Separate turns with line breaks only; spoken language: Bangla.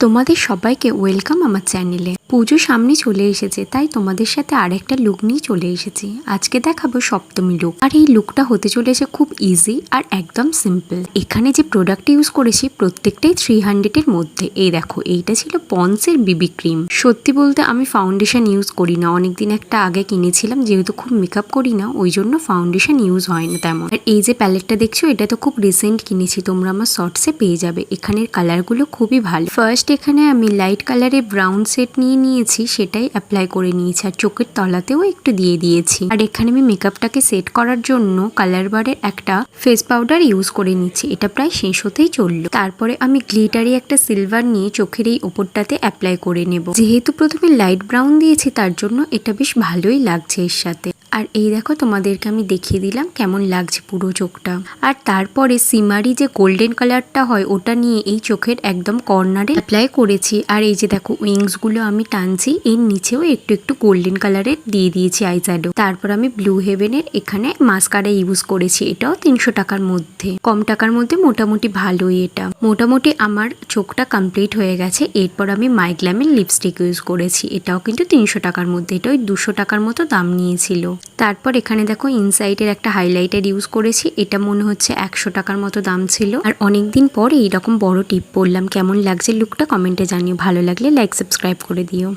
তোমাদের সবাইকে ওয়েলকাম আমার চ্যানেলে। পুজো সামনে চলে এসেছে, তাই তোমাদের সাথে আরেকটা লুক নিয়ে চলে এসেছি। আজকে দেখাবো সপ্তমী লুক। আর এই লুকটা হতে চলেছে খুব ইজি আর একদম সিম্পল এখানে যে প্রোডাক্ট ইউজ করেছি, প্রত্যেকটাই থ্রি হান্ড্রেডের মধ্যে। এই দেখো, এইটা ছিল পন্সের বিবি ক্রিম সত্যি বলতে আমি ফাউন্ডেশন ইউজ করি না অনেক দিন একটা আগে কিনেছিলাম, যেহেতু খুব মেকআপ করি না ওই জন্য ফাউন্ডেশন ইউজ হয় না তেমন। আর এই যে প্যালেটটা দেখছ, এটা তো খুব রিসেন্ট কিনেছি, তোমরা আমার শর্টসে পেয়ে যাবে। এখানের কালারগুলো খুবই ভালো। ফার্স্ট এখানে আমি লাইট কালারের ব্রাউন সেট নিয়ে নিয়েছি, সেটাই অ্যাপ্লাই করে নিয়েছি। আর চোখের তলাতেও একটু দিয়ে দিয়েছি। আর এখানে আমি মেকআপটাকে সেট করার জন্য কালার বারের একটা ফেস পাউডার ইউজ করে নিচ্ছি। এটা প্রায় শেষ হতেই চলল। তারপরে আমি গ্লিটারি একটা সিলভার নিয়ে চোখের এই ওপরটাতে অ্যাপ্লাই করে নেব। যেহেতু প্রথমে লাইট ব্রাউন দিয়েছি তার জন্য এটা বেশ ভালোই লাগছে এর সাথে। আর এই দেখো তোমাদেরকে আমি দেখিয়ে দিলাম কেমন লাগছে পুরো চোখটা। আর তারপরে সিমারি যে গোল্ডেন কালারটা হয়, ওটা নিয়ে এই চোখের একদম কর্নারে অ্যাপ্লাই করেছি। আর এই যে দেখো উইংসগুলো আমি টানছি, এর নিচেও একটু একটু গোল্ডেন কালারের দিয়ে দিয়েছি আইশ্যাডো তারপর আমি ব্লু হেভেনের এখানে মাস্কারা ইউজ করেছি, এটাও তিনশো টাকার মধ্যে। কম টাকার মধ্যে মোটামুটি ভালোই এটা। মোটামুটি আমার চোখটা কমপ্লিট হয়ে গেছে, এরপর আমি মাইগ্ল্যামের লিপস্টিক ইউজ করেছি, এটাও কিন্তু তিনশো টাকার মধ্যে এটা ওই দুশো টাকার মতো দাম নিয়েছিল। তারপর এখানে দেখো ইনসাইটের একটা হাইলাইটার ইউজ করেছি। এটা মনে হচ্ছে একশো টাকার মতো দাম ছিল। আর অনেকদিন পরে এইরকম বড় টিপ পড়লাম কেমন লাগছে লুকটা কমেন্টে জানিও। ভালো লাগলে লাইক, সাবস্ক্রাইব করে দিও।